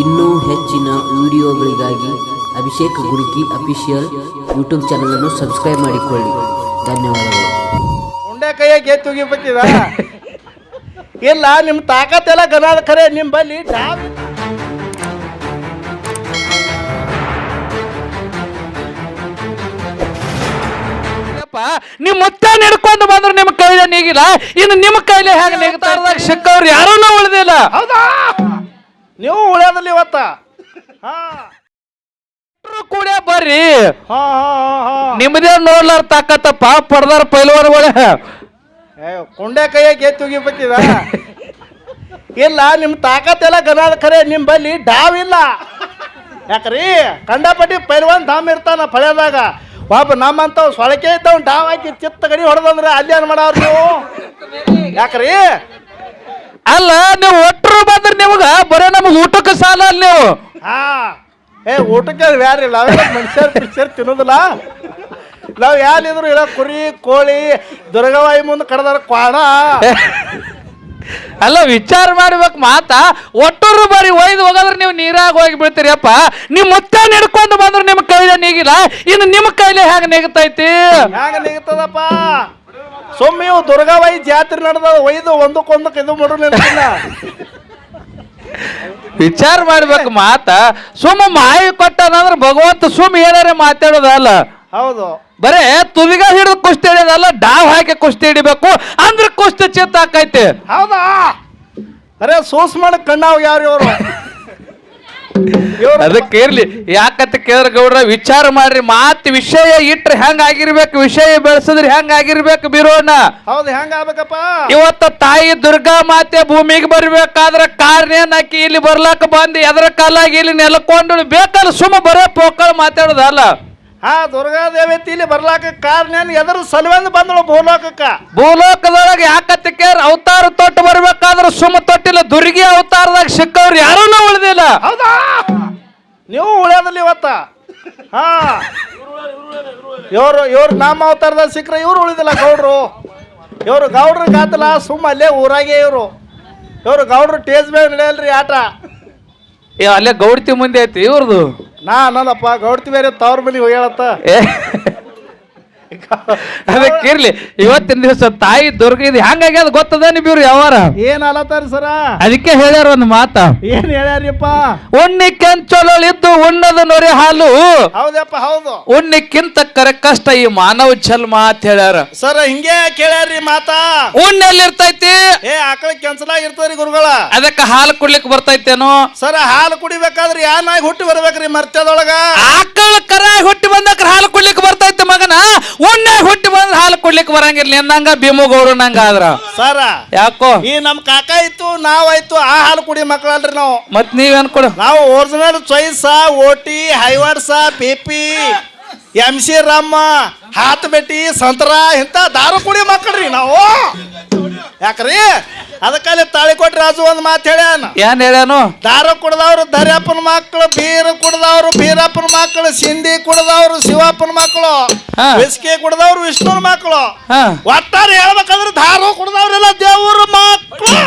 ಇನ್ನೂ ಹೆಚ್ಚಿನ ವಿಡಿಯೋಗಳಿಗಾಗಿ ಅಭಿಷೇಕ್ ಗುರುಕಿ ಅಫಿಷಿಯಲ್ ಯೂಟ್ಯೂಬ್ ಚಾನಲನ್ನು ಸಬ್ಸ್ಕ್ರೈಬ್ ಮಾಡಿಕೊಳ್ಳಿ. ಧನ್ಯವಾದಗಳು. ಉಂಡೆ ಕೈಯಾಗ ತಾಕತ್ ಎಲ್ಲ ಇಲ್ಲ ನಿಮ್ಮ ತಾಕತ್ತೆಲ್ಲ ಗನಾದ ಖರೆ ನಿಮ್ಮ ಬಲ್ಲಿ ಡಾಬ್ ನಿಮ್ ಮುತ್ತ ಹಿಡ್ಕೊಂಡು ಬಂದ್ರು ನಿಮ್ ಕೈಲೇ ನೀಗಿಲ್ಲ. ಇನ್ನು ನಿಮ್ಮ ಕೈಲೇ ಹೇಗೆ ನೀಗ್ತಾರದಾಗ ಸಿಕ್ಕವ್ರು ಯಾರೂ ಉಳಿದಿಲ್ಲ. ಹೌದಾ? ನೀವು ಉಳ್ಯಾದಲ್ಲಿ ಇವತ್ತ? ಹಾ. ಕೂಡ ಬರ್ರಿ. ಹಾ ಹಾ ಹಾ ಪಾಪ ನಿಮ್ಮದೇ ನೋಡ್ಲಾರ ತಾಕತ್ತಪ್ಪ ಪಡ್ದಾರ ಪೈಲ್ವರ್ ಏ ಕುಂಡೆ ಕೈಯಾಗ ಗೆದ್ದು ತೆಗಿಬೇಕಿದ ಇಲ್ಲ ನಿಮ್ಮ ತಾಕತ್ತೆಲ್ಲ ಗನಾದ ಖರೆ ನಿಮ್ಮ ಬಲ್ಲಿ ಡಾವ್ ಇಲ್ಲ. ಯಾಕ್ರಿ? ಕಂಡಪಟ್ಟಿ ಪೈಲ್ವಾನ್ ಧಾಮ್ ಇರ್ತಾನ ಪಳೆದಾಗ ಒಬ್ಬ ನಮ್ಮಂತ ಸೊಳಕೆ ಇದ್ದವ್ ಡಾವ್ ಹಾಕಿ ಚಿತ್ತ ಗಡಿ ಹೊಡೆದಂದ್ರೆ ಅಲ್ಲಿ ಏನ್ ಮಾಡವ್ರು ನೀವು? ಯಾಕ್ರಿ? ಅಲ್ಲ ನೀವು ನಿಮಗ ಬರೇ ನಮಗ್ ಊಟಕ್ಕೆ ಸಾಲ ಅಲ್ಲ ನೀವು? ಹಾ. ಏ ಊಟಕ್ಕೆ ಯಾರಿಲ್ಲ ಇಲ್ಲ? ಮನುಷ್ಯರ್ ಪಿಕ್ಚರ್ ತಿನ್ನೋದಿಲ್ಲ. ನಾವು ಯಾರಿದ್ರು ಇಲ್ಲ ಕುರಿ ಕೋಳಿ ದುರ್ಗವಾಯಿ ಮುಂದೆ ಕಡದಾರ ಕ್ವಾಣ. ಅಲ್ಲ ವಿಚಾರ ಮಾಡ್ಬೇಕು ಮಾತಾ. ಒಟ್ಟರು ಬಾರಿ ಒಯ್ದು ಹೋಗಾದ್ರೆ ನೀವು ನೀರಾಗ ಹೋಗಿ ಬೀಳ್ತೀರಿಯಪ್ಪ ನಿಮ್ ಮುತ್ತ ಹಿಡ್ಕೊಂಡು ಬಂದ್ರೆ ನಿಮ್ ಕೈಲೇ ನೀಗಿಲ್ಲ. ಇನ್ನು ನಿಮ್ಮ ಕೈಲೇ ಹೇಗೆ ನೀಗತೈತಿ ಹ್ಯಾಂಗ ನಿಗತದಪ್ಪ ಸುಮ್ಮನೆ ಇವು ದುರ್ಗಾಬಾಯಿ ಜಾತ್ರೆ ನಡೆದ ಒಯ್ದು ಒಂದಕ್ಕೊಂದಕ್ಕೆ ಇದು ಮಾಡ್ರು ನಿಲ್ಸಿಲ್ಲ ವಿಚಾರ ಮಾಡ್ಬೇಕು ಮಾತ. ಸುಮ್ಮ ಮಾಯಿ ಕೊಟ್ಟದಂದ್ರೆ ಭಗವಂತ ಸುಮ್ ಏನಾರೆ ಮಾತಾಡೋದಲ್ಲ. ಹೌದು. ಬರೇ ತುದಿಗ ಹಿಡಿದು ಕುಸ್ತಿ ಹಿಡಿಯೋದಲ್ಲ ಡಾವ್ ಹಾಕಿ ಕುಸ್ತಿ ಹಿಡಿಬೇಕು ಅಂದ್ರೆ ಕುಸ್ತಿ ಚಿತ್ತ ಹಾಕೈತೆ ಹೌದಾ? ಅರೆ ಸೂಸ್ ಮಾಡಿ ಕಣ್ಣಾವ್ ಯಾರು ಇವರು ಇವ್ರು ಅದಕ್ಕೆ ಇರ್ಲಿ. ಯಾಕಂತ ಕೇಳಿದ್ರೆ ಗೌಡ್ರ ವಿಚಾರ ಮಾಡ್ರಿ. ಮಾತ್ ವಿಷಯ ಇಟ್ರೆ ಹೆಂಗ್ ಆಗಿರ್ಬೇಕು ವಿಷಯ ಬೆಳೆಸಿದ್ರೆ ಹೆಂಗ್ ಆಗಿರ್ಬೇಕು ಬಿರೋಣ ಹೌದು ಹೆಂಗ ಆಗ್ಬೇಕಪ್ಪ ಇವತ್ತ ತಾಯಿ ದುರ್ಗಾ ಮಾತೆ ಭೂಮಿಗೆ ಬರ್ಬೇಕಾದ್ರ ಕಾರ್ನೇನ್ ಹಾಕಿ ಇಲ್ಲಿ ಬರ್ಲಾಕ ಬಂದು ಎದ್ರ ಕಾಲಾಗಿ ಇಲ್ಲಿ ನೆಲಕೊಂಡು ಬೇಕಲ್ಲ ಸುಮ್ಮ ಬರೇ ಪೋಕಳ ಮಾತಾಡೋದಲ್ಲ? ಹಾ ದುರ್ಗಾದೇವಿ ಇಲ್ಲಿ ಬರ್ಲಾಕ ಕಾರಣ ಎದ್ರ ಸಲುವಂದು ಬಂದಳು ಭೂಲೋಕಕ್ಕ. ಭೂಲೋಕದೊಳಗ ಯಾಕತ್ತ ಕೇರ್ ಅವತಾರ ತೊಟ್ಟು ಬರ್ಬೇಕಾದ್ರೆ ಸುಮ್ಮ ತೊಟ್ಟಿಲ್ಲ. ದುರ್ಗಿ ಅವತಾರದಾಗ ಸಿಕ್ಕವ್ರು ಯಾರೂ ಉಳಿದಿಲ್ಲ. ಹೌದಾ? ನೀವು ಉಳ್ಯಾದಲ್ಲಿ ಇವತ್ತ? ಹಾ. ಇವರು ಇವ್ರು ನಮ್ಮ ಅವತಾರದಲ್ಲಿ ಸಿಕ್ಕರೆ ಇವ್ರು ಉಳಿದಿಲ್ಲ ಗೌಡ್ರು. ಇವರು ಗೌಡ್ರ ಕಾತಲ್ಲ ಸುಮ್ಮ ಅಲ್ಲೇ ಊರಾಗೆ ಇವರು. ಇವರು ಗೌಡ್ರು ಟೇಜ್ ಮೇಲೆ ನಡೆಯಲ್ರಿ ಆಟ. ಏ ಅಲ್ಲೇ ಗೌಡ್ತಿ ಮುಂದೆ ಐತಿ ಇವ್ರದು. ನಾ ಅನ್ನಲ್ಲಪ್ಪ ಗೌಡ್ತಿ ಬೇರೆ ತವ್ರ ಮನೆ ಹೋಗ್ಯಾಳತ್ತ ಅದಕ್ಕೆ ಇರ್ಲಿ ಇವತ್ತಿನ ದಿವಸ ತಾಯಿ ದುರ್ಗ ಇದು ಹೆಂಗಾಗ್ಯದ ಗೊತ್ತದ ನಿಮ್ಮಿವ್ರು ಯಾವಾರ? ಏನ್ ಅಲತಾರ ಸರ? ಅದಕ್ಕೆ ಹೇಳ್ಯಾರ ಒಂದು ಮಾತ. ಏನ್ ಹೇಳ್ಯಾರಿಪ್ಪ ಉಣ್ಣಿ ಕೆಂಚೊಲಳಿದ್ದು ಉಣ್ಣದ ನೊರೆ ಹಾಲು. ಹೌದಪ್ಪ ಹೌದು. ಉಣ್ಣಿಕ್ಕಿಂತ ಕರೆ ಕಷ್ಟ ಈ ಮಾನವ ಜನ್ಮ ಅಂತ ಹೇಳ್ಯಾರ. ಸರ ಹಿಂಗೆ ಕೇಳ್ಯಾರಿ ಮಾತಾ. ಉಣ್ಣೆಲ್ಲಿರ್ತೈತಿ? ಏ ಆಕಳ ಕೆನ್ಸಲಾಗ ಇರ್ತದ್ರಿ ಗುರುಗಳ. ಅದಕ್ಕೆ ಹಾಲು ಕುಡ್ಲಿಕ್ ಬರ್ತೈತೇನೋ? ಸರ ಹಾಲು ಕುಡಿಬೇಕಾದ್ರೆ ಯಾನಾಗಿ ಹುಟ್ಟಿ ಬರ್ಬೇಕ್ರಿ ಮರ್ತ್ಯದೊಳಗ? ಆಕಳ ಕರ ಹುಟ್ಟಿ ಬಂದಕ್ರ ಹಾಲು ಕುಡ್ಲಿಕ್ ಬರ್ತೈತೆ ಮಗನ? ಉಣ್ಣೆ ಹುಟ್ಟಿ ಬಂದ್ರೆ ಹಾಲು ಕೊಡ್ಲಿಕ್ಕೆ ಬರಂಗಿರ್ಲಿ ಎಂದಂಗ ಭೀಮಗೌಡ ನಂಗ ಆದ್ರ. ಸರ ಯಾಕೋ? ಈ ನಮ್ ಕಾಕ ಇತ್ತು ನಾವಾಯ್ತು ಆ ಹಾಲು ಕುಡಿ ಮಕ್ಕಳಲ್ರಿ ನಾವು. ಮತ್ ನೀವ್ ಕೊಡ? ನಾವು original choice OT P P. M C Rama ಹಾತ್ ಬೆಟ್ಟಿ ಸಂತರ ಇಂಥ ದಾರು ಕುಡಿ ಮಕ್ಕಳ್ರಿ ನಾವು. ಯಾಕ್ರಿ? ಅದಕ್ಕಲ್ಲಿ ತಾಳಿಕೋಟಿ ರಾಜು ಒಂದು ಮಾತು ಹೇಳ್ಯಾನ. ಏನ್ ಹೇಳ್ಯಾನು? ದಾರು ಕುಡ್ದವ್ರು ದರ್ಯಪ್ಪನ ಮಕ್ಕಳು ಬೀರು ಕುಡ್ದವ್ರು ಬೀರಪ್ಪನ ಮಕ್ಕಳು ಸಿಂಧಿ ಕುಡ್ದವ್ರು ಶಿವಪ್ಪನ ಮಕ್ಕಳು ಹಾ. ವಿಸ್ಕಿ ಕುಡ್ದವ್ರು ವಿಷ್ಣುನ ಮಕ್ಕಳು ಹಾ. ಒಟ್ಟಾರೆ ಹೇಳ್ಬೇಕಂದ್ರೆ ದಾರು ಕುಡ್ದವ್ರೆಲ್ಲ ದೇವ್ರ ಮಕ್ಕಳು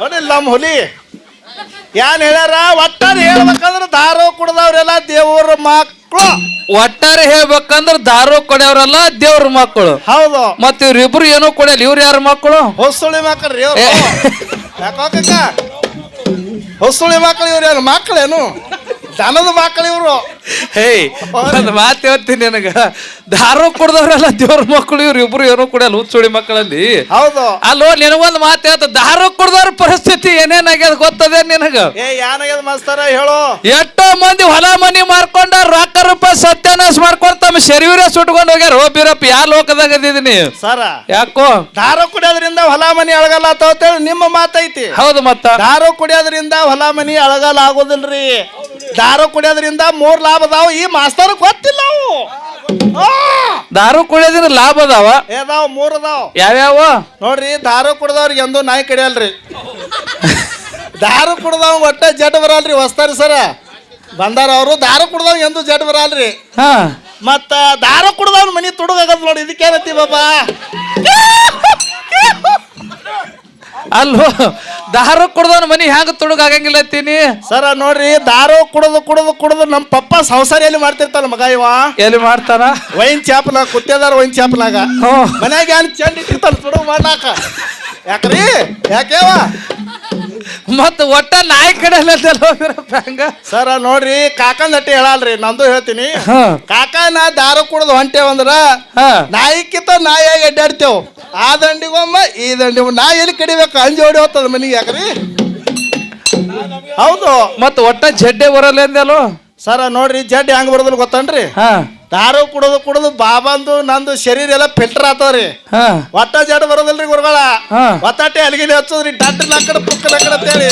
ನೋಡಿಲ್ಲ ನಮ್ಮ ಹುಲಿ. ಏನ್ ಹೇಳ್ಯಾರ? ಒಟ್ಟಾರೆ ಹೇಳ್ಬೇಕಂದ್ರೆ ದಾರು ಕುಡ್ದವ್ರೆಲ್ಲ ದೇವ್ರ ಮಕ್ಕಳು ಒಟ್ಟಾರೆ ಹೇಳ್ಬೇಕಂದ್ರ ದಾರು ಕೊಡೆಯವ್ರಲ್ಲ ದೇವ್ರ ಮಕ್ಕಳು ಹೌದು. ಮತ್ತೆ ಇವ್ರಿಬ್ರು ಏನೋ ಕೊಡಲ್ಲ ಇವ್ರು ಯಾರ ಮಕ್ಕಳು ಹೊಸಳಿ ಮಕ್ಕಳು ಏ. ಯಾಕೋ ಹೊಸುಳಿ ಮಕ್ಕಳು ಇವ್ರು ಯಾರು ಮಕ್ಕಳೇನು ದನದ ಮಕ್ಕಳು ಇವರು. ಹೇ ಒಂದು ಮಾತು ಹೇಳ್ತೀನಿ ನನಗ. ದಾರು ಕುಡ್ದವ್ರೆಲ್ಲ ದೇವ್ರ ಮಕ್ಕಳು ಇವ್ರು ಇಬ್ರು ಏನೋ ಕೂಡ ಹುಚ್ಚುಳಿ ಮಕ್ಕಳಲ್ಲಿ. ಹೌದು. ಅಲ್ಲೋ ನಿನಗೊಂದು ಮಾತು ಹೇಳ್ತ ದಾರು ಕುಡ್ದವ್ರ ಪರಿಸ್ಥಿತಿ ಏನೇನಾಗ್ಯದ ಗೊತ್ತದೆ ನಿನಗ? ಏ ಮಾಸ್ತಾರ ಹೇಳು. ಎಷ್ಟೋ ಮಂದಿ ಹೊಲ ಮನಿ ಮಾರ್ಕೊಂಡ ರೊಕ್ಕ ರೂಪಾಯಿ ಸತ್ಯಾನಾಶ ಮಾಡ್ಕೊಂಡ್ ತಮ್ಮ ಶರೀರ ಸುಟ್ಕೊಂಡು ಹೋಗ್ಯಾರ. ಓ ಬೀರಪ್ಪ ಯಾ ಲೋಕದಾಗ ಇದ್ದೀನಿ ಸರ. ಯಾಕೋ? ದಾರು ಕುಡಿಯೋದ್ರಿಂದ ಹೊಲ ಮನಿ ಅಳಗಲ್ಲ ಅಂತೇಳಿ ನಿಮ್ಮ ಮಾತೈತಿ. ಹೌದು ಮತ್ತ. ದಾರು ಕುಡಿಯೋದ್ರಿಂದ ಹೊಲ ಮನಿ ಅಳಗಲ್ಲ ಆಗೋದಿಲ್ರಿ ದಾರು ಕುಡಿಯೋದ್ರಿಂದ ಮೂರ್ ಲಾಭ ಅದಾವ ಈ ಮಾಸ್ತರ್ ಗೊತ್ತಿಲ್ಲ ಅವು. ಆ! ದಾರು ಕುಡಿಯೋದ್ರಿಂದ ಲಾಭ ಅದಾವ? ಏ ಅದಾವ ಮೂರ್ ಅದಾವ. ಯಾವ್ಯಾವ? ನೋಡ್ರಿ ದಾರು ಕುಡ್ದವ್ರಿಗೆ ಎಂದೂ ನಾಯಿ ಕಡಿಯಲ್ರಿ. ದಾರು ಕುಡ್ದವ್ ಒಟ್ಟ ಜಡ್ ಬರಲ್ರಿ ಹೊಸ್ತಾರಿ ಸರ. ಬಂದಾರ ಅವರು ದಾರು ಕುಡ್ದವ್ ಎಂದೂ ಜಡ್ ಬರಲ್ರಿ. ಹಾ. ಮತ್ತ ದಾರು ಕುಡ್ದವ್ನ ಮನಿ ತುಡುಗಾಗದ್ ನೋಡಿ ಇದಕ್ಕೇನತ್ತಿ ಬಾಬಾ? ಅಲ್ಲೋ ದಾರು ಕುಡ್ದವನ ಮನಿ ಹ್ಯಾಂಗ ತುಡುಗಾಗಂಗಿಲ್ಲ ತೀನಿ ಸರ ನೋಡ್ರಿ ದಾರು ಕುಡದು ಕುಡದು ಕುಡದು ನಮ್ ಪಪ್ಪ ಸಂಸಾರ ಎಲ್ಲಿ ಮಾಡ್ತಿರ್ತಾನ ಮಗ ಇವ? ಎಲ್ಲಿ ಮಾಡ್ತಾನ? ವೈನ್ ಚಾಪನ ಕುತ್ತೇದಾರ ವೈನ್ ಚಾಪನಾಗ. ಹ್ಞೂ ಮನ್ಯಾಗ ಏನ್ ಚಂಡ್ ಇಟ್ಟಿರ್ತಾನ ತುಡು ಮಾಡಾಕ ಯಾಕ್ರಿ? ಯಾಕೇವ ಮತ್ತ ಒಟ್ಟ ನಾಯಿ ಕಡೆ ಹಂಗ? ಸರ ನೋಡ್ರಿ ಕಾಕನ್ ಅಟ್ಟಿ ಹೇಳಲ್ರಿ ನಂದು ಹೇಳ್ತೀನಿ. ಹಾ. ಕಾಕ ನಾ ದಾರು ಕುಡಿದು ಹೊಂಟೇವಂದ್ರ ಹಾ. ಕಿತ್ತ ನಾಯಿಯಾಗಿ ಅಡ್ಡಾಡ್ತೇವ್ ಆ ದಂಡಿಗೊಮ್ಮ ಈ ದಂಡಿಗೊಮ್ಮ ನಾ ಎಲ್ಲಿ ಕಡಿಬೇಕು ಅಂಜಿ ಹೊಡಿ ಹೋಗ್ತದ ಮನಿಗೆ ಯಾಕ್ರಿ ಹೌದು ಮತ್ತ ಒಟ್ಟ ಜಡ್ಡೆ ಬರಲ್ಲ ಎಂದಲು ಸರ ನೋಡ್ರಿ ಜಡ್ ಹೆಂಗ್ ಬರೋದಿಲ್ಲ ಗೊತ್ತನ್ರಿ ಹಾ ದಾರು ಕುಡಿದು ಕುಡಿದು ಬಾಬಂದು ನಂದು ಶರೀರ ಎಲ್ಲ ಫಿಲ್ಟರ್ ಆತವ್ರಿ ಹಾ ಒಟ್ಟ ಜಡ್ ಬರೋದಿಲ್ರಿ ಗುರುಗಳ ಹಾ. ಒತ್ತಾಟೆ ಅಲ್ಲಿಗೆ ಹಚ್ಚೋದ್ರಿ ಡಾಕ್ಟರ್ ನಕ್ಕಡ ಪುಕ್ಕ ನಕ್ಕಡ ಅಂತೇಳಿ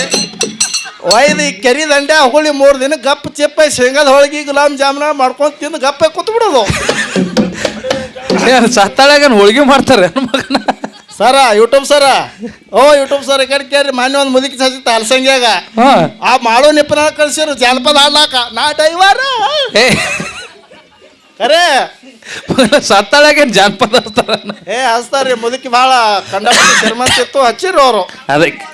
ಒಯ್ದು ಈ ಕೆರಿ ದಂಡೆ ಹುಳಿ ಮೂರು ದಿನ ಗಪ್ ಚಿಪ್ಪ ಶೇಂಗಾದ ಹೋಳಿಗೆ ಗುಲಾಬ್ ಜಾಮೂನ ಮಾಡ್ಕೊಂಡ್ ತಿಂದು ಗಪ್ಪೆ ಕೂತ್ ಬಿಡೋದು ಏನ್ ಸತ್ತಾಳಾಗ ಹೋಳಿಗೆ ಮಾಡ್ತಾರೆ ಮಗನ? Sir YouTube sir? ಓ ಯೂಟ್ಯೂಬ್ ಸರ್ ಈ ಕಡೆ ಕೇಳ್ರಿ ಮಾನ್ಯ ಒಂದು ಮುದುಕಿ ಸಸಿ ಅಲ್ಸಂಗ್ಯಾಗ ಹಾ. ಆ ಮಾಡೋ ನಿಪ್ಪನ ಕಳ್ಸಿರು ಜಾನಪದ ಹಾಡ್ಲಾಕ. ನಾ ಡೈವರ ಅರೆ ಸತ್ತಾಳಾಗ ಸತ್ತಾಳಾಗೇನ್ ಜಾನಪದ ಹಚ್ತಾರ ಏ ಹಚ್ತಾರ್ರಿ ಮುದುಕಿ ಭಾಳ ಕಂಡ ಶ್ರೀಮಂತ ಇತ್ತು ಹಚ್ಚಿರು ಅವರು ಅದಕ್ಕೆ.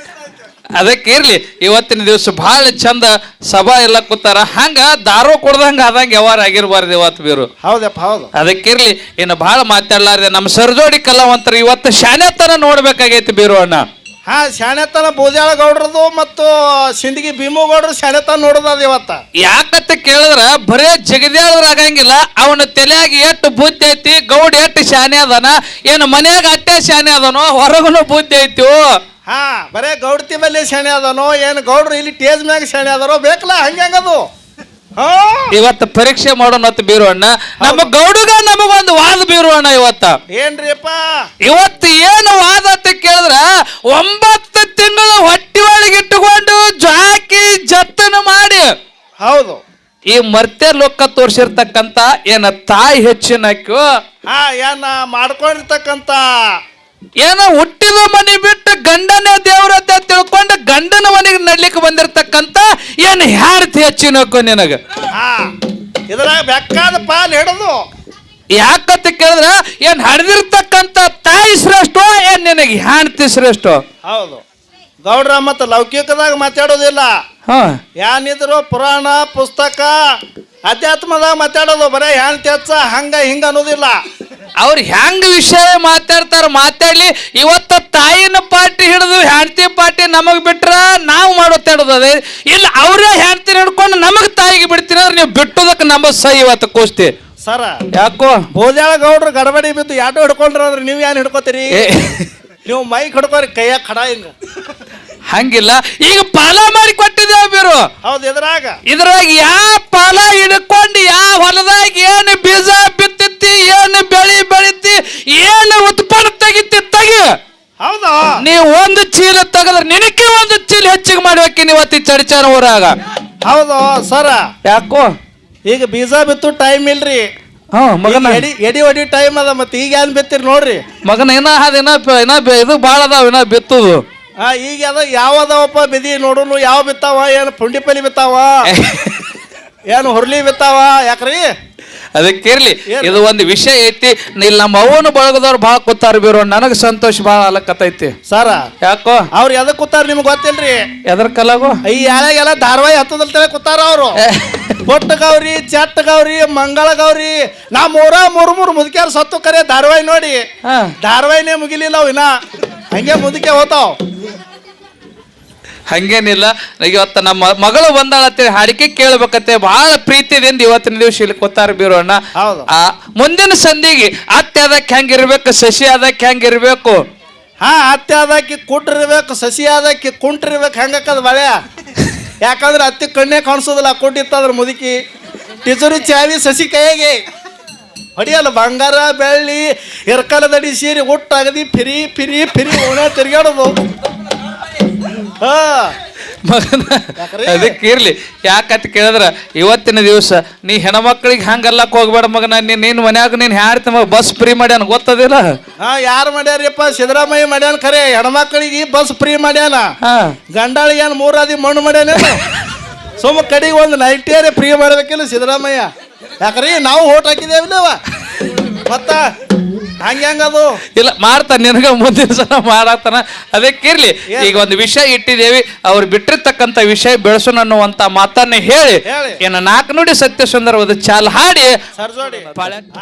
ಅದಕ್ಕೆ ಇರ್ಲಿ ಇವತ್ತಿನ ದಿವಸ ಭಾಳ ಚಂದ ಸಭಾ ಎಲ್ಲ ಕೂತಾರ. ಹಂಗ ದಾರು ಕೊಡ್ದಂಗ ಆದಂಗ ವ್ಯವಹಾರ ಆಗಿರ್ಬಾರ್ದು ಇವತ್ತು ಬೀರು. ಹೌದಪ್ಪ ಹೌದು. ಅದಕ್ಕೆ ಇರ್ಲಿ ಇನ್ನು ಭಾಳ ಮಾತಾಡ್ಲಾರ್ದೆ ನಮ್ಮ ಸರ್ಜೋಡಿ ಕಲಾವಂತರು ಇವತ್ತು ಶಾಣೆತನ ನೋಡ್ಬೇಕಾಗೈತಿ ಬೀರು ಅಣ್ಣ. ಹಾ ಶಾಣೆತನ ಬೋಜಾಳ ಗೌಡ್ರದು ಮತ್ತು ಸಿಂದಗಿ ಭೀಮು ಗೌಡ್ರು ಶಾಣೆತನ ನೋಡೋದದ ಇವತ್ತ. ಯಾಕತ್ತ ಕೇಳಿದ್ರ ಬರೇ ಜಗದ್ಯಾಳದ್ರ ಆಗಂಗಿಲ್ಲ ಅವನ ತಲೆಯಾಗಿ ಎಷ್ಟು ಬುದ್ಧಿ ಐತಿ ಗೌಡ್ ಎಷ್ಟು ಶಾಣೆ ಅದಾನ ಏನು ಮನ್ಯಾಗ ಅಟ್ಟೆ ಶಾಣೆ ಅದನೋ ಹೊರಗನು ಬುದ್ಧಿ ಐತಿ ಹಾ ಬರೇ ಗೌಡತಿ ಮೇಲೆ ಸೆಣೆ ಅದನೋ ಏನು ಗೌಡ್ರು ಇಲ್ಲಿ ಟೇಜ್ ಮ್ಯಾಗ ಸೆಣೆ ಅದಾರೋ ಬೇಕಲ್ಲ ಹಂಗೆ ಹಂಗದು ಹಾ? ಇವತ್ತು ಪರೀಕ್ಷೆ ಮಾಡೋಣ ಅಂತ ನಮ್ಮ ಗೌಡಗ ನಮಗೊಂದು ವಾದ ಬೀರು ಅಣ್ಣ ಇವತ್ತ. ಏನ್ರಿಪ್ಪ? ಇವತ್ತು ಏನು ವಾದ ಅಂತ ಕೇಳಿದ್ರ ಒಂಬತ್ತು ತಿಂಗಳ ಹೊಟ್ಟಿ ಒಳಗೆ ಇಟ್ಟುಕೊಂಡು ಜಾಕಿ ಜತ್ತನ ಮಾಡಿ. ಹೌದು. ಈ ಮರ್ತೆ ಲೋಕ ತೋರಿಸಿರ್ತಕ್ಕಂತ ಏನ ತಾಯಿ ಹೆಚ್ಚಿನಕ್ಕು? ಹಾ ಏನ ಮಾಡ್ಕೊಂಡಿರ್ತಕ್ಕಂತ ಏನೋ ಹುಟ್ಟಿದ ಮನೆ ಬಿಟ್ಟು ಗಂಡನ ದೇವ್ರ ಅಂತ ತಿಳ್ಕೊಂಡು ಗಂಡನ ಮನೆಗೆ ನಡ್ಲಿಕ್ಕೆ ಬಂದಿರತಕ್ಕಂತ ಏನ್ ಹ್ಯಾರ್ತಿ ಹೆಚ್ಚಿನಕ್ಕು ನಿನಗ? ಹಾ ಇದ್ರಾಗ ಬೆಕ್ಕಾದ ಪಾಲ್ ಹಿಡಿದು. ಯಾಕಂತ ಕೇಳಿದ್ರ ಏನ್ ಹಡ್ದಿರ್ತಕ್ಕಂತ ತಾಯಿ ಶ್ರೇಷ್ಠ ಏನ್ ನಿನಗೆ ಹ್ಯಾಣ್ತಿ ಶ್ರೇಷ್ಠ? ಹೌದು. ಗೌಡ್ರ ಮತ್ತು ಲೌಕಿಕದಾಗ ಮಾತಾಡೋದಿಲ್ಲ. ಹಾ. ಏನಿದ್ರು ಪುರಾಣ ಪುಸ್ತಕ ಅಧ್ಯಾತ್ಮದಾಗ ಮಾತಾಡೋದು ಬರೇ ಹ್ಯಾಂಡ್ತಿ ಹಚ್ಚ ಹಂಗ ಹಿಂಗ ಅನ್ನೋದಿಲ್ಲ. ಅವ್ರು ಹೆಂಗ್ ವಿಷಯ ಮಾತಾಡ್ತಾರ ಮಾತಾಡ್ಲಿ ಇವತ್ತ ತಾಯಿನ ಪಾರ್ಟಿ ಹಿಡಿದು ಹೆಂಡತಿ ಪಾರ್ಟಿ ನಮಗ್ ಬಿಟ್ರ ನಾವು ಮಾಡೋ ಅದೇ. ಇಲ್ಲ ಅವ್ರೇ ಹೆಂಡತಿ ಹಿಡ್ಕೊಂಡು ನಮಗ್ ತಾಯಿಗೆ ಬಿಡ್ತೀರ ಅಂದ್ರೆ ನೀವು ಬಿಟ್ಟೋದಕ್ಕೆ ನಮ್ಮ ಸಹ ಇವತ್ತು ಕೂಸ್ತಿ. ಸರ ಯಾಕೋ? ಬೋದ್ಯಾಳ ಗೌಡ್ರು ಗಡಬಡಿ ಬಿದ್ದು ಯಾಟೋ ಹಿಡ್ಕೊಂಡ್ರ ಅಂದ್ರೆ ನೀವು ಏನ್ ಹಿಡ್ಕೋತೀರಿ? ನೀವು ಮೈಕ್ ಹಿಡ್ಕೋರಿ ಕೈಯಾಗ ಖಡ ಹಿಂಗ. ಹಂಗಿಲ್ಲ. ಈಗ ಪಾಲ ಮಾಡಿ ಕೊಟ್ಟಿದ್ದೇವೆ ಬೀರು. ಹೌದು ಇದ್ರಾಗ ಇದ್ರಾಗ ಯಾವ ಪಾಲ ಹಿಡ್ಕೊಂಡು ಯಾವ ಹೊಲದಾಗ ಏನು ಬೀಜ ಬಿತ್ತಿತ್ತಿ ಏನು ಬೆಳಿ ಬೆಳಿತಿ ಏನು ಉತ್ಪನ್ನ ತೆಗಿತಿ ತಗಿ. ಹೌದಾ. ನೀವು ಒಂದು ಚೀಲ ತೆಗೆದ್ರೆ ನಿನಕ್ಕೆ ಒಂದು ಚೀಲ ಹೆಚ್ಚಿಗೆ ಮಾಡ್ಬೇಕಿ ಇವತ್ತು ಚರ್ಚಾನ ಊರಾಗ. ಹೌದು ಸರ. ಯಾಕೋ? ಈಗ ಬೀಜ ಬಿತ್ತು ಟೈಮ್ ಇಲ್ರಿ. ಹಾ ಮಗನ. ಎಡಿ ಎಡಿ ಹೊಡಿ ಟೈಮ್ ಅದ ಮತ್ತೆ ಈಗ ಏನ್ ಬಿತ್ತಿರಿ ನೋಡ್ರಿ. ಮಗನ ಏನ ಅದ ಏನ ಇದು ಭಾಳ ಅದಾವ ಏನ ಬಿತ್ತುದು. ಆ ಈಗ ಅದ ಯಾವ ಅದಾವಪ್ಪ ಬಿದಿ ನೋಡುನು ಯಾವ ಬಿತ್ತಾವ ಏನು ಪುಂಡಿಪಲಿ ಬಿತ್ತಾವ? ಏನು ಹುರ್ಲಿ ಬಿತ್ತಾವ? ಯಾಕ್ರಿ? ಅದಕ್ಕಿರ್ಲಿ ಇರ್ಲಿ ಇದು ಒಂದು ವಿಷಯ ಐತಿ. ಇಲ್ಲಿ ನಮ್ಮ ಅವನು ಬಳಗದವ್ರು ಭಾಳ ಕೂತಾರ ಬೀರೋ ನನಗೆ ಸಂತೋಷ ಭಾಳ ಅಲಕತ್ತೈತಿ. ಸರ ಯಾಕೋ? ಅವ್ರು ಎದಕ್ ಕೂತಾರ ನಿಮ್ಗೆ ಗೊತ್ತಿಲ್ರಿ? ಎದ್ರ ಕಲಾಗು? ಈ ಯಾರಾಗೆಲ್ಲ ಧಾರವಾಹಿ ಹತ್ತದಲ್ತೇಳಿ ಕೂತಾರ ಅವರು. ಪೊಟ್ಟ ಗೌರಿ ಮಂಗಳ ಗೌರಿ ನಾ ಮೂರ ಮೂರು ಮೂರು ಮುದುಕ್ಯಾರ ಸತ್ತು ಕರೆ ಧಾರವಾಹಿ ನೋಡಿ. ಧಾರವಾಹಿನೇ ಮುಗಿಲಿಲ್ಲ ಅವ್ ಇನ್ನ ಹಂಗೆ ಮುದುಕೆ ಹೋತಾವ್. ಹಂಗೇನಿಲ್ಲ. ಇವತ್ತು ನಮ್ಮ ಮಗಳು ಬಂದಾಳತ್ತೆ ಹಾಡಿಕೆ ಕೇಳ್ಬೇಕತ್ತೆ ಬಹಳ ಪ್ರೀತಿದಿಂದ ಇವತ್ತಿನ ದಿವಸ ಇಲ್ಲಿ ಕೊತ್ತಾರ ಬೀರೋಣ ಹೌದು. ಆ ಮುಂದಿನ ಸಂಧಿಗೆ ಅತ್ತೆ ಅದಕ್ಕೆ ಹೆಂಗಿರ್ಬೇಕು ಸಸಿ ಅದಕ್ಕೆ ಹೆಂಗಿರ್ಬೇಕು? ಹಾ ಅತ್ತೆ ಅದಕ್ಕೆ ಕುಟ್ರಿರ್ಬೇಕು ಸಸಿ ಅದಕ್ಕೆ ಕುಂಟ್ರಿರ್ಬೇಕು ಹೆಂಗಕ್ಕದ ಬಳೆ ಯಾಕಂದ್ರೆ ಅತ್ತಿ ಕಣ್ಣೇ ಕಾಣಿಸೋದಿಲ್ಲ ಕುಟ್ಟಿತ್ತಂದ್ರೆ ಮುದುಕಿ. ಟಿಚುರಿ ಚಾವಿ ಸಸಿ ಕೈಗೆ. ಹೊಡಿಯಲ್ಲ ಬಂಗಾರ ಬೆಳ್ಳಿ ಇರ್ಕಲದಡಿ ಸೀರೆ ಒಟ್ಟಾಗದಿ ಫಿರಿ ಫಿರಿ ಫಿರಿ ಓಣ ತಿರ್ಗಾಡೋದು ಹಾ. ಮಗನ ಅದಕ್ಕೆ ಇರ್ಲಿ. ಯಾಕಂತ ಕೇಳಿದ್ರ ಇವತ್ತಿನ ದಿವಸ ನೀ ಹೆಣ್ಮಕ್ಳಿಗೆ ಹಂಗಲ್ಲಕ್ ಹೋಗ್ಬೇಡ ಮಗನ ನೀನ್ ನಿನ್ ಮನ್ಯಾಗ ನೀನ್ ತಮ್ಮ ಬಸ್ ಫ್ರೀ ಮಾಡ್ಯಾನ ಗೊತ್ತದಿಲ್ಲ? ಹಾ ಯಾರು ಮಾಡ್ಯಾರಪ್ಪ ಸಿದ್ದರಾಮಯ್ಯ ಮಾಡ್ಯಾನ ಖರೆ. ಹೆಣ್ಮಕ್ಳಿಗೆ ಬಸ್ ಫ್ರೀ ಮಾಡ್ಯಾನ. ಹಾ. ಗಂಡಾಳಿಗೆ ಏನು ಮೂರಾದಿ ಮಣ್ಣು ಮಾಡ್ಯಾನ ಸುಮ್ಮ ಕಡೆಗೆ ಒಂದು ನೈಟಿಯರೇ ಫ್ರೀ ಮಾಡ್ಬೇಕಿಲ್ಲ ಸಿದ್ದರಾಮಯ್ಯ. ಯಾಕ್ರಿ? ನಾವು ಓಟ್ ಹಾಕಿದೇವಿಲ್ಲವ ಮತ್ತ ಹಂಗ ಹೆಂಗದು. ಇಲ್ಲ ಮಾಡ್ತಾನ ನಿನಗ ಮುಂದಿನ ಸಲ ಮಾಡತ್ತಾನ ಅದಕ್ಕಿರ್ಲಿ ಈಗ ಒಂದು ವಿಷಯ ಇಟ್ಟಿದ್ದೇವಿ ಅವ್ರು ಬಿಟ್ಟಿರ್ತಕ್ಕಂಥ ವಿಷಯ ಬೆಳೆಸೋಣ ಅನ್ನುವಂತ ಮಾತನ್ನ ಹೇಳಿ. ಏನ ನಾಲ್ಕು ನುಡಿ ಸತ್ಯ ಸುಂದರವಾದ ಚಾಲ್ ಹಾಡಿ.